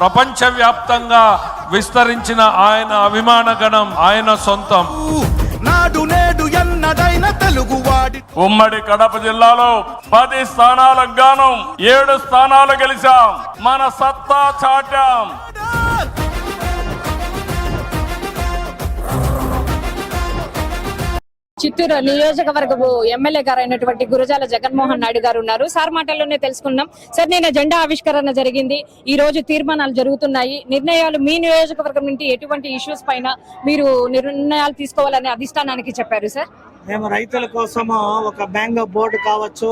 ప్రపంచవ్యాప్తంగా విస్తరించిన ఆయన అభిమాన గణం ఆయన సొంతం. నాడు నేడు ఎన్నడైన తెలుగువాడి ఉమ్మడి కడప జిల్లాలో పది స్థానాలకు గాను ఏడు స్థానాలు గెలిచాం. మన సత్తా చాటాం. చిత్తూరు నియోజకవర్గపు ఎమ్మెల్యే గారు అయినటువంటి గురజాల జగన్మోహన్ నాయుడు గారు ఉన్నారు. సార్ మాటల్లోనే తెలుసుకుందాం. సార్ నేను జెండా ఆవిష్కరణ జరిగింది. ఈ రోజు తీర్మానాలు జరుగుతున్నాయి. నిర్ణయాలు మీ నియోజకవర్గం నుండి ఎటువంటి ఇష్యూస్ పైన మీరు నిర్ణయాలు తీసుకోవాలని అధిష్టానానికి చెప్పారు సార్? మేము రైతుల కోసము ఒక మ్యాంగో బోర్డు కావచ్చు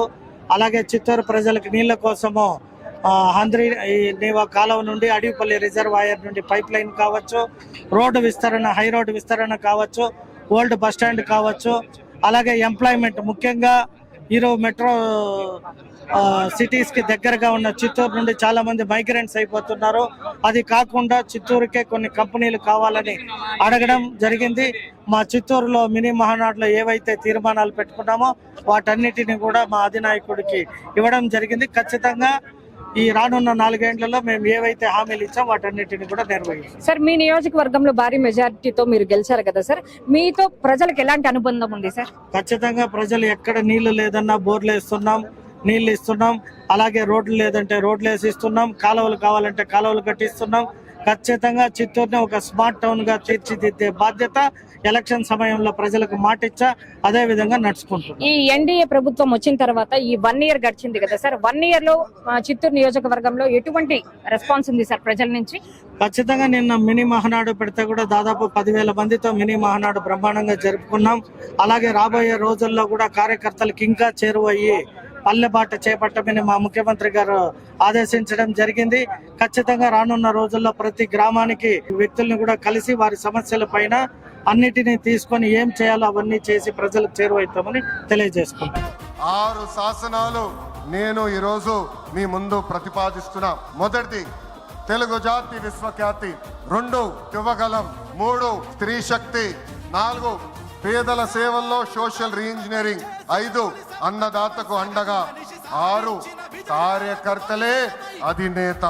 అలాగే చిత్తూరు ప్రజలకు నీళ్ళ కోసము ఆ, హంద్రి కాలువ నుండి అడవిపల్లి రిజర్వాయర్ నుండి పైప్ లైన్ కావచ్చు రోడ్డు విస్తరణ హై రోడ్డు విస్తరణ కావచ్చు ఓల్డ్ బస్ స్టాండ్ కావచ్చు అలాగే ఎంప్లాయ్మెంట్. ముఖ్యంగా ఈరోజు మెట్రో సిటీస్కి దగ్గరగా ఉన్న చిత్తూరు నుండి చాలామంది మైగ్రెంట్స్ అయిపోతున్నారు. అది కాకుండా చిత్తూరుకే కొన్ని కంపెనీలు కావాలని అడగడం జరిగింది. మా చిత్తూరులో మినీ మహానాడులో ఏవైతే తీర్మానాలు పెట్టుకున్నామో వాటన్నిటిని కూడా మా అధినాయకుడికి ఇవ్వడం జరిగింది. ఖచ్చితంగా ఈ రానున్న నాలుగేండ్లలో మేము ఏవైతే హామీలు ఇచ్చాం వాటన్నిటిని కూడా నెరవేర్చాం సార్ మీ నియోజకవర్గంలో భారీ మెజారిటీతో మీరు గెలిచారు కదా సార్. మీతో ప్రజలకు ఎలాంటి అనుబంధం ఉంది సార్? ఖచ్చితంగా ప్రజలు ఎక్కడ నీళ్ళు లేదన్నా బోర్లు వేస్తున్నాం నీళ్ళు ఇస్తున్నాం అలాగే రోడ్లు లేదంటే రోడ్లు వేసి ఇస్తున్నాం కాలువలు కావాలంటే కాలువలు కట్టిస్తున్నాం ఖచ్చితంగా చిత్తూరుని ఒక స్మార్ట్ టౌన్గా తీర్చిదిద్దే బాధ్యత ఎలక్షన్ సమయంలో ప్రజలకు మాటిచ్చా అదే విధంగా నడుచుకుంటున్నాం. ఈ ఎన్డీఏ ప్రభుత్వం వచ్చిన తర్వాత ఈ వన్ ఇయర్ గడిచింది కదా సార్? వన్ ఇయర్లో చిత్తూరు నియోజకవర్గంలో ఎటువంటి రెస్పాన్స్ ఉంది సార్ ప్రజల నుంచి? ఖచ్చితంగా నిన్న మినీ మహానాడు పెడితే కూడా దాదాపు పదివేల మందితో మినీ మహానాడు బ్రహ్మాండంగా జరుపుకున్నాం. అలాగే రాబోయే రోజుల్లో కూడా కార్యకర్తలకు ఇంకా చేరువయ్యి పల్లె బాట చేపట్టమని మా ముఖ్యమంత్రి గారు ఆదేశించడం జరిగింది. ఖచ్చితంగా రానున్న రోజుల్లో ప్రతి గ్రామానికి వ్యక్తుల్ని కూడా కలిసి వారి సమస్యల పైన అన్నిటినీ తీసుకొని ఏం చేయాలో అవన్నీ చేసి ప్రజలకు చేరువైతామని తెలియజేసుకుంటాం ఆరు శాసనాలు నేను ఈరోజు మీ ముందు ప్రతిపాదిస్తున్నా. మొదటిది తెలుగు జాతి విశ్వఖ్యాతి. రెండు యువగలం. మూడు స్త్రీ శక్తి. నాలుగు పేదల సేవల్లో సోషల్ రీఇంజనీరింగ్. ఐదు అన్నదాతకు అండగా ఆరు కార్యకర్తలే అధినేత.